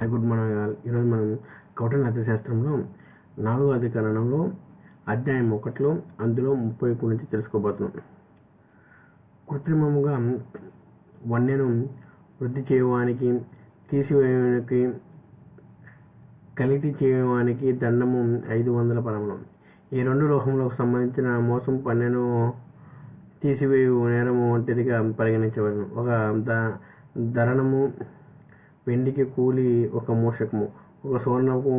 Hi good morning all ఈరోజు మనం కౌటన్ అర్థశాస్త్రంలో నాలుగో అధికరణంలో అధ్యాయం ఒకటిలో అందులో ముప్పై గురించి నుంచి తెలుసుకోబోతున్నాం. కృత్రిమముగా వన్యను వృద్ధి చేయడానికి తీసివేయడానికి కలిగి చేయడానికి దండము ఐదు వందల పరములు ఈ రెండు లోహములకు సంబంధించిన మోసం పన్నెను తీసివేయు నేరము వంటిదిగా పరిగణించవలను ఒక ద ధరణము వెండికి కూలి ఒక మూషకము ఒక సువర్ణపు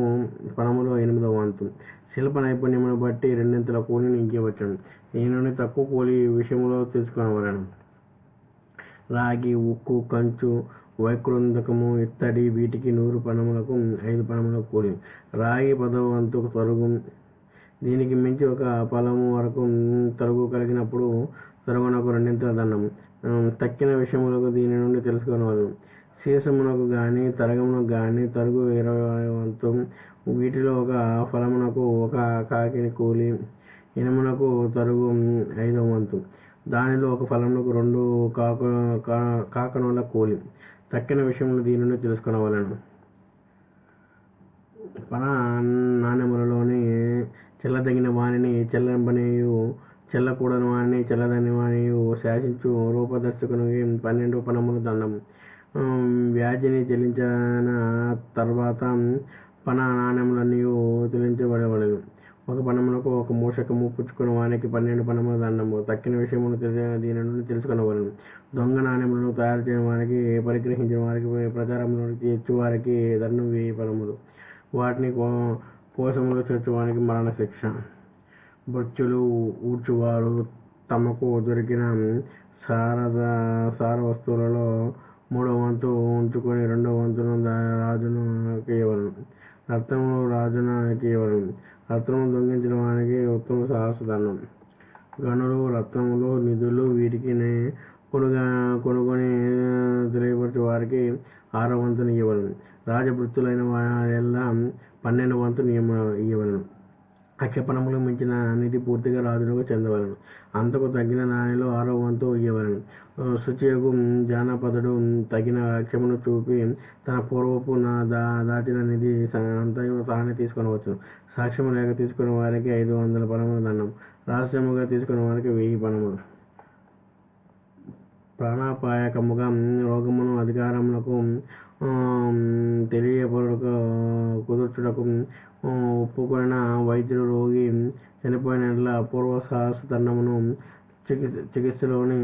పనములో ఎనిమిదవ వంతు. శిల్ప నైపుణ్యమును బట్టి రెండింతల కూలిని ఇంకవచ్చును. ఈ నుండి తక్కువ కూలి విషయంలో తెలుసుకునవలను. రాగి ఉక్కు కంచు వైకృందకము ఇత్తడి వీటికి నూరు పణములకు ఐదు పణములకు కూలి. రాగి పదవ వంతు తరుగు. దీనికి మించి ఒక పొలము వరకు తరుగు కలిగినప్పుడు తరుగునకు రెండింతల దండం తక్కిన విషయములకు దీని నుండి తెలుసుకోవాలి శేషమునకు గాని తరగమునకు గాని తరుగు ఇరవై వీటిలో ఒక ఫలమునకు ఒక కాకిని కూలి ఇనుమునకు తరుగు ఐదవ వంతు దానిలో ఒక ఫలమునకు రెండు కాకు కా- కాకనుల కూలి. తక్కిన విషయంలో దీని నుండి పన పణ నాణ్యములలోని చెల్లదగిన వాణిని చెల్లబనియు చెల్లకూడని వాణిని చెల్లదని వాణియు శాసించు రూపదర్శకునికి పన్నెండు పణములు దండం వ్యాధిని చెల్లించిన తర్వాత పణ నాణ్యములన్నీ చెల్లించబడవలేదు ఒక పణములకు ఒక మూషకము పుచ్చుకుని వానికి పన్నెండు పణముల దండము. తక్కిన విషయమును దీని నుండి తెలుసుకొనవలను. దొంగ నాణ్యములను తయారు చేయని వారికి పరిగ్రహించిన వారికి ప్రచారంలోనికి తెచ్చు వారికి దండం వేయి పణములు వాటిని కో- చేర్చువానికి మరణ శిక్ష బొచ్చులు ఊడ్చువారు తమకు దొరికిన సారద సార వస్తువులలో మూడవ వంతు ఉంచుకొని రెండవ వంతును రాజును ఇవ్వవలను రత్నము రాజును ఇవ్వవలను రత్నము దొంగించిన వానికి ఉత్తమ సాహసదండం గనులు రత్నములు నిధులు వీటికి కొనుగా కొనుగొని తెలియపరిచే వారికి ఆరో వంతును ఇవ్వవలను రాజభృత్తులైన వారెల్లా పన్నెండు వంతు నియమ ఇవ్వవలను అక్షపణములు మించిన నిధి పూర్తిగా రాజులకు చెందవలను. అంతకు తగిన నాణ్యలో ఆరో వంతు ఇవ్వవలను శుచియగు జానపదుడు తగిన లక్ష్యమును చూపి తన పూర్వపు నా దా దాచిన నిధి స- అంతయు తానే తీసుకొనవచ్చు సాక్ష్యము లేక తీసుకున్న వారికి ఐదు వందల పణములు దండం. రహస్యముగా తీసుకున్న వారికి వెయ్యి పణములు. ప్రాణాపాయకముగా రోగమును అధికారములకు కుదుర్చుటకు ఒప్పుకొనిన వైద్యుడు రోగి చనిపోయిన యెడల అపూర్వ సాహస దండమును చికిత్స చికిత్సలోని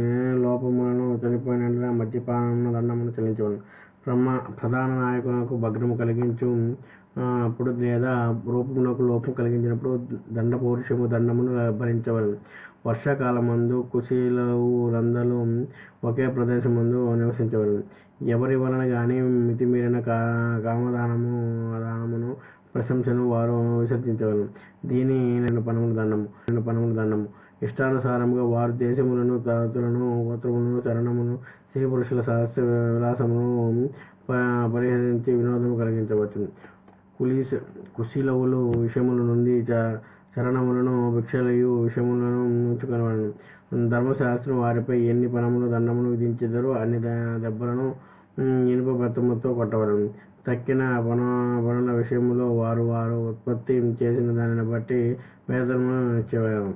లోపములను చనిపోయిన యెడల మద్యపానమును దండమును చెల్లించవలను ప్రమా ప్రధాన నాయకులకు భగ్నము కలిగించు అప్పుడు లేదా రూపమునకు లోపం కలిగించినప్పుడు దండ పౌరుషము దండమును భరించవలను. వర్షాకాలమందు కుశీలవు రందలు ఒకే ప్రదేశమందు నివసించవలను. ఎవరి వలన కానీ మితిమీరిన కా కామదానము ప్రశంసను వారు విసర్జించవలను దీని రెండు పనముల దండము రెండు పనముల దండము. ఇష్టానుసారముగా వారు దేశములను తరతులను గోత్రములను చరణమును స్త్రీ పురుషుల సహస్ర విలాసమును ప- పరిహరించి వినోదము కలిగించవచ్చు కులీస్ కుశీలవులు విషయముల నుండి చ- చరణములను భిక్షలయు విషయములను ఉంచుకొనవలను ధర్మశాస్త్రం వారిపై ఎన్ని పనములు దండములు విధించెదరో అన్ని దెబ్బలను ఇనుప బెత్తముతో కొట్టవలను తక్కిన పన పనుల విషయములో వారు వారు ఉత్పత్తి చేసిన దానిని బట్టి వేతనము ఇచ్చేవారు.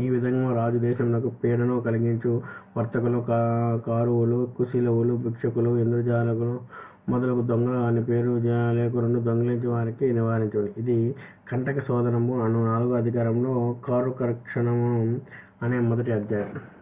ఈ విధంగా రాజు దేశమునకు పీడను కలిగించు. వర్తకులు కా కారువులు కుశీలవులు భిక్షకులు ఇంద్రజాలకులు మొదలగు దొంగలు అని పేరు జా- లేకులను దొంగిలించి వారికి నివారించండి. ఇది కంటక శోధనము అను నాలుగో అధికారంలో కారు కరక్షణము అనే మొదటి అధ్యాయం.